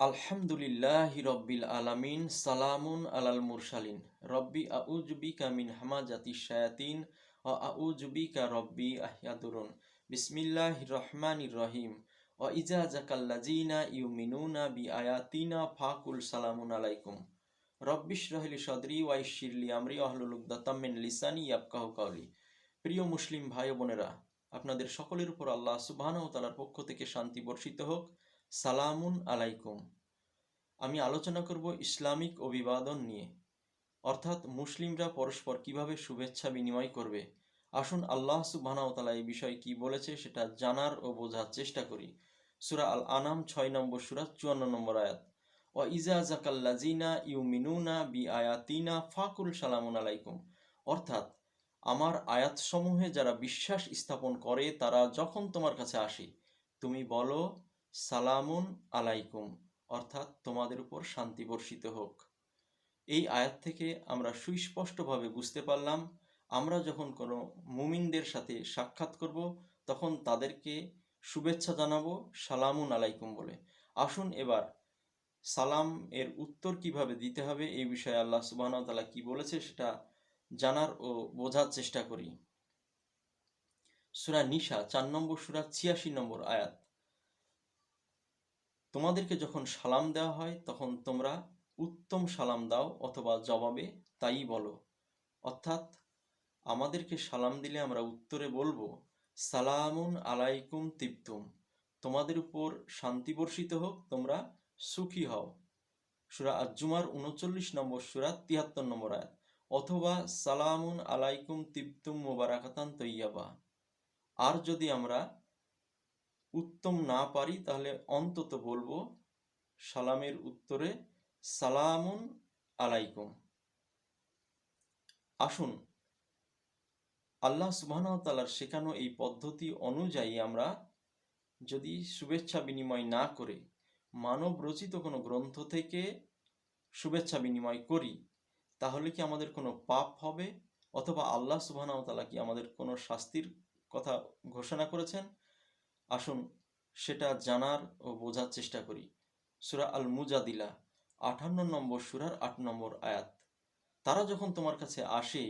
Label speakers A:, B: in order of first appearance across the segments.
A: আলহামদুলিল্লাহ রব্বিল আলামিন, সালামুন আলাল মুরসালিন। রব্বি আউজুবিকা মিন হামাজাতি শায়াতিন ও আউজুবিকা রব্বি আহিয়াদুরুন। বিসমিল্লাহ রহমান রহিম। ও ইজা জাকাল্লাজিনা ইউমিনুনা বি আয়াতিনা ফাকুল সালামুন আলাইকুম। রব্বিশ রহলি সদরি ওয়াই শিরলি আমরি আহলুল উকদাতাম মিন লিসানি ইয়াবকাহু কাউলি প্রিয় মুসলিম ভাই বোনেরা, আপনাদের সকলের উপর আল্লাহ সুবহানাহু ওয়া তাআলার পক্ষ থেকে শান্তি বর্ষিত হোক। সালামুন আলাইকুম। আমি আলোচনা করব ইসলামিক অভিবাদন নিয়ে। অর্থাৎ মুসলিমরা পরস্পর কীভাবে শুভেচ্ছা বিনিময় করবে? আসুন আল্লাহ তাআলা এই বিষয়ে কি বলেছে সেটা জানার ও বোঝার চেষ্টা করি। সুরা আল আনাম ছয় নম্বর সুরা, চুয়ান্ন নম্বর আয়াত। ওয়া ইজা জাকাল্লাজিনা ইউমিনুনা বি আয়াতিনা ফাকুল সালামুন আলাইকুম। অর্থাৎ আমার আয়াতসমূহে যারা বিশ্বাস স্থাপন করে তারা যখন তোমার কাছে আসে, তুমি বলো সালামুন আলাইকুম, অর্থাৎ তোমাদের উপর শান্তি বর্ষিত হোক। এই আয়াত থেকে আমরা সুস্পষ্টভাবে বুঝতে পারলাম, আমরা যখন কোনো মুমিনদের সাথে সাক্ষাৎ করব, তখন তাদেরকে শুভেচ্ছা জানাব সালামুন আলাইকুম বলে। আসুন এবার সালাম এর উত্তর কীভাবে দিতে হবে, এই বিষয়ে আল্লাহ সুবাহ তালা কি বলেছে সেটা জানার ও বোঝার চেষ্টা করি। সুরা নিশা চার নম্বর সুরা ছিয়াশি নম্বর আয়াত। তোমাদেরকে যখন সালাম দেওয়া হয়, তখন তোমরা উত্তম সালাম দাও অথবা জবাবে তাই বলো। অর্থাৎ আমাদেরকে সালাম দিলে আমরা উত্তরে বলব, সালামুন আলাইকুম তিপ্তুম তোমাদের উপর শান্তি বর্ষিত হোক, তোমরা সুখী হও। সুরা আজ্জুমার উনচল্লিশ নম্বর সুরা, তিয়াত্তর নম্বর আয়াত। অথবা, সালামুন আলাইকুম তিপ্তুম মোবারাকাতান তৈয়াবা আর যদি আমরা উত্তম না পারি, তাহলে অন্তত বলব সালামের উত্তরে সালামুন আলাইকুম। আসুন, আল্লাহ সুবাহতালার শেখানো এই পদ্ধতি অনুযায়ী আমরা যদি শুভেচ্ছা বিনিময় না করে মানব রচিত কোনো গ্রন্থ থেকে শুভেচ্ছা বিনিময় করি, তাহলে কি আমাদের কোনো পাপ হবে? অথবা আল্লাহ সুবাহতালা কি আমাদের কোনো শাস্তির কথা ঘোষণা করেছেন? আসুন, সেটা জানার ও বোঝার চেষ্টা করি। সুরা আল মুজাদিলা আঠান্ন নম্বর সুরার আট নম্বর আয়াত। তারা যখন তোমার কাছে আসে,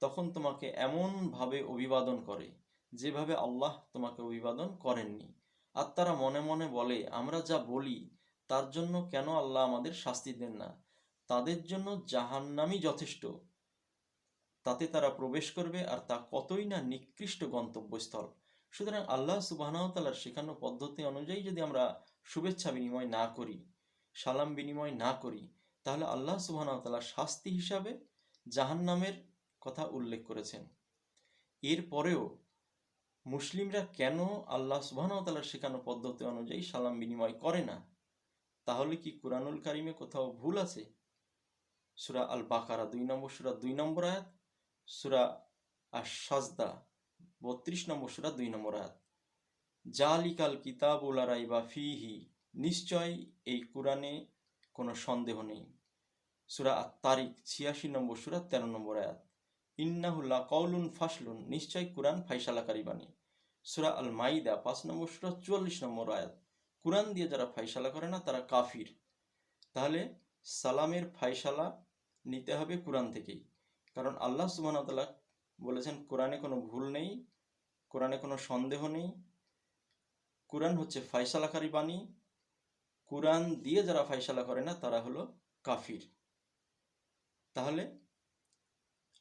A: তখন তোমাকে এমনভাবে অভিবাদন করে, যেভাবে আল্লাহ তোমাকে অভিবাদন করেননি। আর তারা মনে মনে বলে, আমরা যা বলি, তার জন্য কেন আল্লাহ আমাদের শাস্তি দেন না? তাদের জন্য জাহান্নামই যথেষ্ট। তাতে তারা প্রবেশ করবে আর তা কতই না নিকৃষ্ট গন্তব্যস্থল। সুতরাং আল্লাহ সুবাহতালার শেখানো পদ্ধতি অনুযায়ী যদি আমরা শুভেচ্ছা বিনিময় না করি, সালাম বিনিময় না করি, তাহলে আল্লাহ সুবাহতালা শাস্তি হিসাবে জাহান্নামের কথা উল্লেখ করেছেন। এরপরেও মুসলিমরা কেন আল্লাহ সুবাহতালার শেখানো পদ্ধতি অনুযায়ী সালাম বিনিময় করে না? তাহলে কি কুরআনুল কারিমে কোথাও ভুল আছে? সুরা আল বাকারা দুই নম্বর, সুরা দুই নম্বর আয়াত, সুরা আর সাজদা বত্রিশ নম্বর সুরা দুই নম্বর আয়াত। জালিকাল কিতাবুল আরাইবা ফিহি, নিশ্চয় এই কোরআনে কোনো সন্দেহ নেই। সুরা তারিক ছিয়াশি নম্বর সুরা তেরো নম্বর আয়াত। ইন্নাহুল্লা কৌলুন ফাসলুন, নিশ্চয় কোরআন ফাইসালাকারী বাণী। সুরা আল মাইদা পাঁচ নম্বর সুরা চুয়াল্লিশ নম্বর আয়াত। কোরআন দিয়ে যারা ফাইসালা করে না, তারা কাফির। তাহলে সালামের ফাইসালা নিতে হবে কোরআন থেকেই। কারণ আল্লাহ সুবাহতাল্লাহ বলেছেন, কোরআনে কোনো ভুল নেই কোরআনে কোনো সন্দেহ নেই। কোরআন হচ্ছে ফাইসালাকারী বাণী। কোরআন দিয়ে যারা ফাইসালা করে না, তারা হলো কাফির। তাহলে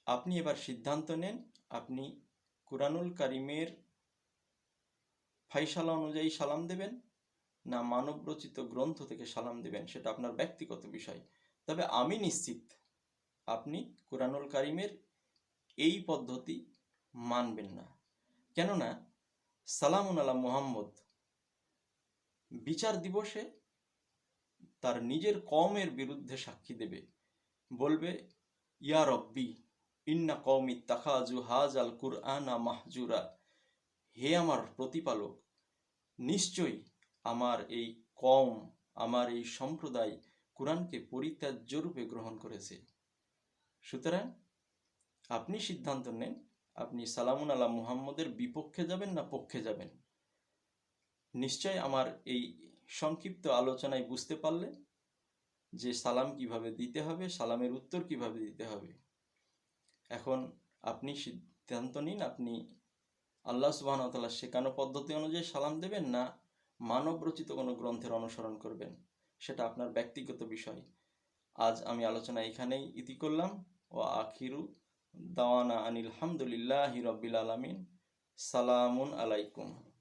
A: আপনি এবার সিদ্ধান্ত নেন, আপনি কোরআনুল কারিমের ফাইসালা অনুযায়ী সালাম দেবেন না মানব রচিত গ্রন্থ থেকে সালাম দেবেন, সেটা আপনার ব্যক্তিগত বিষয়। তবে আমি নিশ্চিত আপনি কোরআনুল কারিমের এই পদ্ধতি মানবেন না। কেননা সালামুন আলা মোহাম্মদ, বিচার দিবসে তার নিজের কমের বিরুদ্ধে সাক্ষী দেবে। বলবে, ইয়া রব্বি, ইন্না কৌমি তাখাজু হাজ আল কুরআনা মাহজুরা। হে আমার প্রতিপালক, নিশ্চয়ই আমার এই কম আমার এই সম্প্রদায় কোরআনকে পরিত্যাজ্য রূপে গ্রহণ করেছে। সুতরাং আপনি সিদ্ধান্ত নেন আপনি সালামুন আলা মুহাম্মদের বিপক্ষে যাবেন না পক্ষে যাবেন? নিশ্চয় আমার এই সংক্ষিপ্ত আলোচনায় বুঝতে পারলে যে সালাম কীভাবে দিতে হবে, সালামের উত্তর কীভাবে দিতে হবে। এখন আপনি সিদ্ধান্ত নিন, আপনি আল্লাহ সুবাহতাল্লাহ শেখানো পদ্ধতি অনুযায়ী সালাম দেবেন না মানব রচিত কোনো গ্রন্থের অনুসরণ করবেন? সেটা আপনার ব্যক্তিগত বিষয়। আজ আমি আলোচনা এখানেই ইতি করলাম। ও আখিরু দাওয়ানা আনিল হিরবিল আলামিন। সালামুন আলাইকুম।